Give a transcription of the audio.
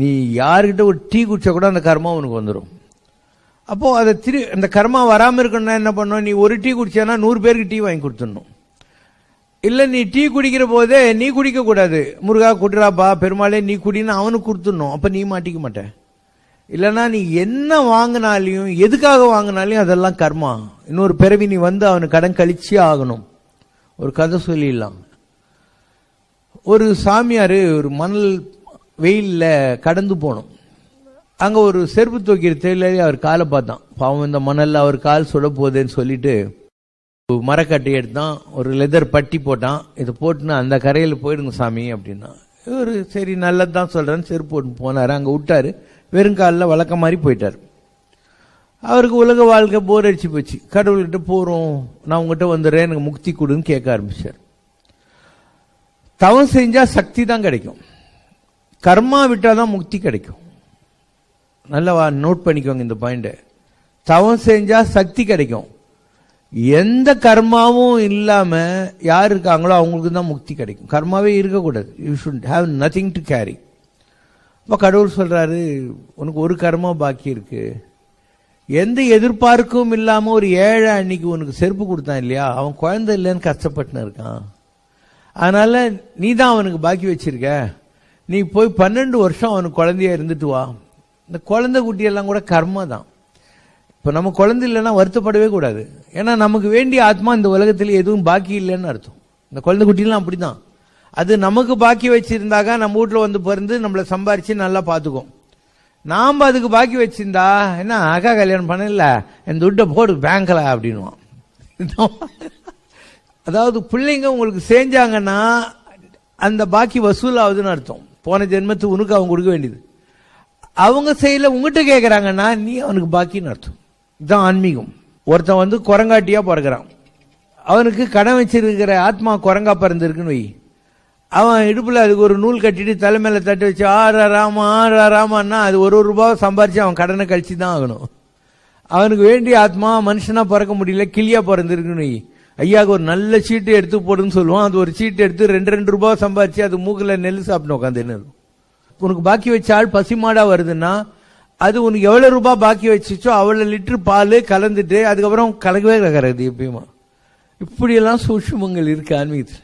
நீ யாருக்கிட்ட ஒரு டீ குடிச்சா கூட அந்த கர்மா உனக்கு வந்துடும் அப்போது அதை திரு அந்த கர்மா வராமல் இருக்கணும்னா என்ன பண்ணும்? நீ ஒரு டீ குடிச்சானா நூறு பேருக்கு டீ வாங்கி கொடுத்துடணும். இல்லை நீ டீ குடிக்கிற போதே நீ குடிக்கக்கூடாது முருகா குடுறாப்பா பெருமாளே நீ குடின்னு அவனுக்கு கொடுத்துடணும். அப்போ நீ மாட்டிக்க மாட்டேன் இல்லைன்னா நீ என்ன வாங்கினாலையும் எதுக்காக வாங்கினாலையும் அதெல்லாம் கர்மா. இன்னொரு பிறவி நீ வந்து அவனுக்கு கடன் கழிச்சே ஆகணும். ஒரு கதை சொல்லிடலாம். ஒரு சாமியார் ஒரு மணல் வெயிலில் கடந்து போனோம். அங்கே ஒரு செருப்பு தூக்கிற தொழிலாளி அவர் காலை பார்த்தான். பாவம் இந்த மணலில் அவர் கால் சுட போகுதுன்னு சொல்லிட்டு மரக்கட்டை எடுத்தான் ஒரு லெதர் பட்டி போட்டான். இதை போட்டுன்னு அந்த கரையில் போயிடுங்க சாமி அப்படின்னா. இவர் சரி நல்லது தான் சொல்கிறேன்னு செருப்பு போட்டு போனார். அங்கே விட்டார். வெறும் காலில் வழக்கம் மாதிரி போயிட்டார். அவருக்கு உலக வாழ்க்கை போர் அடிச்சு போச்சு. கடவுள்கிட்ட போகிறோம் நான் உங்ககிட்ட வந்துடுறேன் எனக்கு முக்தி கொடுன்னு கேட்க ஆரம்பிச்சார். தவம் செஞ்சால் சக்தி தான் கிடைக்கும். கர்மா விட்டால் தான் முக்தி கிடைக்கும். நல்லா நோட் பண்ணிக்கோங்க இந்த பாயிண்ட்டு தவம் செஞ்சால் சக்தி கிடைக்கும். எந்த கர்மாவும் இல்லாமல் யார் இருக்காங்களோ அவங்களுக்கு தான் முக்தி கிடைக்கும். கர்மாவே இருக்கக்கூடாது. You should have nothing to carry இப்போ கடவுள் சொல்கிறாரு உனக்கு ஒரு கர்மா பாக்கி இருக்கு. எந்த எதிர்பார்க்கும் இல்லாமல் ஒரு ஏழை அன்னைக்கு உனக்கு செருப்பு கொடுத்தான் இல்லையா? அவன் குழந்தை இல்லைன்னு கஷ்டப்பட்டுன்னு இருக்கான். அதனால் நீ தான் அவனுக்கு பாக்கி வச்சிருக்க. நீ போய் பன்னெண்டு வருஷம் அவனுக்கு குழந்தையா இருந்துட்டு வா. இந்த குழந்தை குட்டியெல்லாம் கூட கர்ம தான் இப்போ நம்ம குழந்தை இல்லைன்னா வருத்தப்படவே கூடாது. ஏன்னா நமக்கு வேண்டிய ஆத்மா இந்த உலகத்தில் எதுவும் பாக்கி இல்லைன்னு அர்த்தம். இந்த குழந்தை குட்டிலாம் அப்படிதான். அது நமக்கு பாக்கி வச்சுருந்தாக்கா நம்ம வீட்டில் வந்து பிறந்து நம்மளை சம்பாரித்து நல்லா பார்த்துக்கும் நாம் அதுக்கு பாக்கி வச்சிருந்தா என்ன அக்கா கல்யாணம் பண்ணல என் துட்டை போடு பேங்க்ல அப்படின்வான் அதாவது பிள்ளைங்க உங்களுக்கு செஞ்சாங்கன்னா அந்த பாக்கி வசூல் ஆகுதுன்னு அர்த்தம். போன ஜென்மத்து உனக்கு அவங்க கொடுக்க வேண்டியது. அவங்க செய்யல உங்ககிட்ட கேட்குறாங்கன்னா நீ அவனுக்கு பாக்கின்னு அர்த்தம். இதுதான் ஆன்மீகம். ஒருத்தன் வந்து குரங்காட்டியாக பிறகுறான் அவனுக்கு கடன் வச்சிருக்கிற ஆத்மா குரங்கா பிறந்திருக்குன்னு வை. அவன் இடுப்பில் அதுக்கு ஒரு நூல் கட்டிட்டு மேலே தட்டி வச்சு ஆறா ராமா ஆறா ராமான்னா அது ஒரு ஒரு ரூபாய் சம்பாரித்து அவன் கடனை கழிச்சு தான் ஆகணும். அவனுக்கு வேண்டிய ஆத்மா மனுஷனா பிறக்க முடியல கிளியாக பிறந்திருக்குன்னு வை. ஐயாவுக்கு ஒரு நல்ல சீட்டு எடுத்து போடுன்னு சொல்லுவான். அது ஒரு சீட்டு எடுத்து ரெண்டு ரெண்டு ரூபாய் சம்பாரிச்சு அது மூக்கில் நெல் சாப்பிட்டு உட்காந்துன்னு உனக்கு பாக்கி வச்ச ஆள் பசிமாடா வருதுன்னா அது உனக்கு எவ்வளோ ரூபாய் பாக்கி வச்சுச்சோ அவ்வளோ லிட்டர் பால் கலந்துட்டு அதுக்கப்புறம் கலக்கவே கலக்கிறது எப்பயுமா. இப்படியெல்லாம் சூட்சுமங்கள் இருக்கு ஆன்மீகத்தில்.